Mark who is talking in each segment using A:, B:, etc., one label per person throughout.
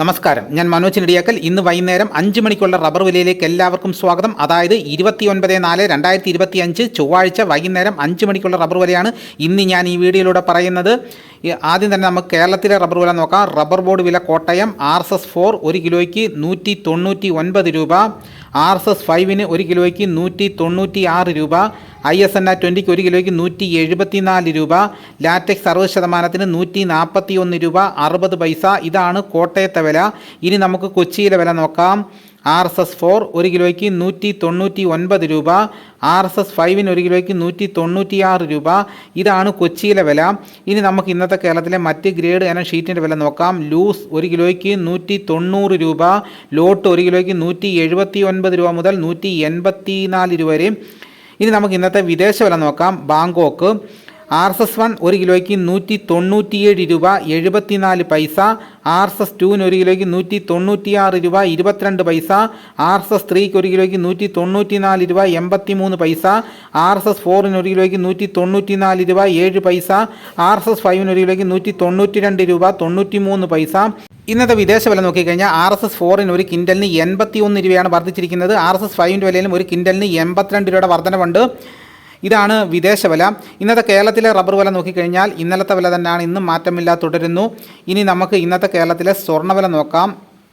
A: നമസ്കാരം. ഞാൻ മനോജ് നെടിയാക്കൽ. ഇന്ന് വൈകുന്നേരം അഞ്ച് മണിക്കുള്ള റബ്ബർ വിലയിലേക്ക് എല്ലാവർക്കും സ്വാഗതം. അതായത് ഇരുപത്തി ഒൻപത് നാല് രണ്ടായിരത്തി ഇരുപത്തി അഞ്ച് ചൊവ്വാഴ്ച വൈകുന്നേരം അഞ്ച് മണിക്കുള്ള റബ്ബർ വിലയാണ് ഇന്ന് ഞാൻ ഈ വീഡിയോയിലൂടെ പറയുന്നത്. ആദ്യം തന്നെ നമുക്ക് കേരളത്തിലെ റബ്ബർ വില നോക്കാം. റബ്ബർ ബോർഡ് വില Kottayam R S S four ഒരു കിലോയ്ക്ക് നൂറ്റി തൊണ്ണൂറ്റി ഒൻപത് രൂപ. ആർ എസ് എസ് ഫൈവിന് ഒരു കിലോയ്ക്ക് നൂറ്റി തൊണ്ണൂറ്റി ആറ് രൂപ ഐ എസ് എൻ ആ ട്വന്റിക്ക് ഒരു കിലോയ്ക്ക് നൂറ്റി എഴുപത്തി നാല് രൂപ ലാറ്റക്സ് അറുപത് ശതമാനത്തിന് നൂറ്റി നാൽപ്പത്തി ഒന്ന് രൂപ അറുപത് പൈസ. ഇതാണ് കോട്ടയത്തെ വില. ഇനി നമുക്ക് കൊച്ചിയിലെ വില നോക്കാം. ആർ എസ് എസ് ഫോർ ഒരു കിലോയ്ക്ക് നൂറ്റി തൊണ്ണൂറ്റി ഒൻപത് രൂപ ആർ എസ് എസ് ഫൈവിന് ഒരു കിലോയ്ക്ക് നൂറ്റി തൊണ്ണൂറ്റി ആറ് രൂപ. ഇതാണ് കൊച്ചിയിലെ വില. ഇനി നമുക്ക് ഇന്നത്തെ കേരളത്തിലെ മറ്റ് ഗ്രേഡ് എന്ന ഷീറ്റിന്റെ വില നോക്കാം. ലൂസ് ഒരു കിലോയ്ക്ക് നൂറ്റി തൊണ്ണൂറ് രൂപ ലോട്ട് ഒരു കിലോയ്ക്ക് നൂറ്റി എഴുപത്തി ഒൻപത് രൂപ മുതൽ നൂറ്റി എൺപത്തി നാല് രൂപ വരെ. ഇനി നമുക്ക് ഇന്നത്തെ വിദേശ വില നോക്കാം. Bangkok. R S S one ഒരു കിലോയ്ക്ക് നൂറ്റി തൊണ്ണൂറ്റിയേഴ് രൂപ എഴുപത്തിനാല് പൈസ ആർ എസ് എസ് ടുവിന് ഒരു കിലോയ്ക്ക് നൂറ്റി തൊണ്ണൂറ്റിയാറ് രൂപ ഇരുപത്തിരണ്ട് പൈസ ആർ എസ് എസ് ത്രീക്ക് ഒരു കിലോയ്ക്ക് നൂറ്റി തൊണ്ണൂറ്റിനാല് രൂപ എൺപത്തി മൂന്ന് പൈസ ആർ എസ് എസ് ഫോറിന് ഒരു കിലോയ്ക്ക് നൂറ്റി തൊണ്ണൂറ്റിനാല് രൂപ ഏഴ് പൈസ ആർ എസ് എസ് ഫൈവിന് ഒരു കിലോയ്ക്ക് നൂറ്റി തൊണ്ണൂറ്റി രണ്ട് രൂപ തൊണ്ണൂറ്റി മൂന്ന് പൈസ. ഇന്നത്തെ വിദേശ വില നോക്കിക്കഴിഞ്ഞാൽ ആർ എസ് എസ് ഫോറിന് ഒരു കിൻഡലിന് എൺപത്തി ഒന്ന് രൂപയാണ് വർദ്ധിച്ചിരിക്കുന്നത്. ആർ എസ് എസ് ഫൈവിന്റെ വിലയിലും ഒരു കിൻഡലിന് എൺപത്തിരണ്ട് രൂപയുടെ വർധനവുണ്ട്. ഇതാണ് വിദേശ വില. ഇന്നത്തെ കേരളത്തിലെ റബ്ബർ വില നോക്കിക്കഴിഞ്ഞാൽ ഇന്നലത്തെ വില തന്നെയാണ് ഇന്നും മാറ്റമില്ലാതെ തുടരുന്നു. ഇനി നമുക്ക് ഇന്നത്തെ കേരളത്തിലെ സ്വർണവില നോക്കാം.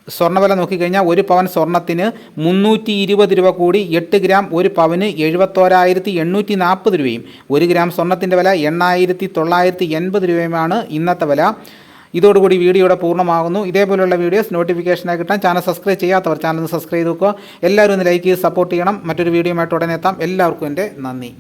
A: സ്വർണവില നോക്കിക്കഴിഞ്ഞാൽ ഒരു പവൻ സ്വർണത്തിന് മുന്നൂറ്റി ഇരുപത് രൂപ കൂടി എട്ട് ഗ്രാം ഒരു പവന് എഴുപത്തോരായിരത്തി എണ്ണൂറ്റി നാൽപ്പത് രൂപയും ഒരു ഗ്രാം സ്വർണത്തിന്റെ വില എണ്ണായിരത്തി തൊള്ളായിരത്തി എൺപത് രൂപയുമാണ് ഇന്നത്തെ വില. ഇതോടുകൂടി വീഡിയോയുടെ പൂർണമാകുന്നു. ഇതേപോലെയുള്ള വീഡിയോസ് നോട്ടിഫിക്കേഷനായി കിട്ടാൻ ചാനൽ സബ്സ്ക്രൈബ് ചെയ്യാത്തവർ ചാനൽ സബ്സ്ക്രൈബ് ചെയ്ത് നോക്കുക. എല്ലാവരും ഒന്ന് ലൈക്ക് ചെയ്ത് സപ്പോർട്ട് ചെയ്യണം. മറ്റൊരു വീഡിയോ ആയിട്ട് ഉടനെ എത്താം. എല്ലാവർക്കും എന്റെ നന്ദി.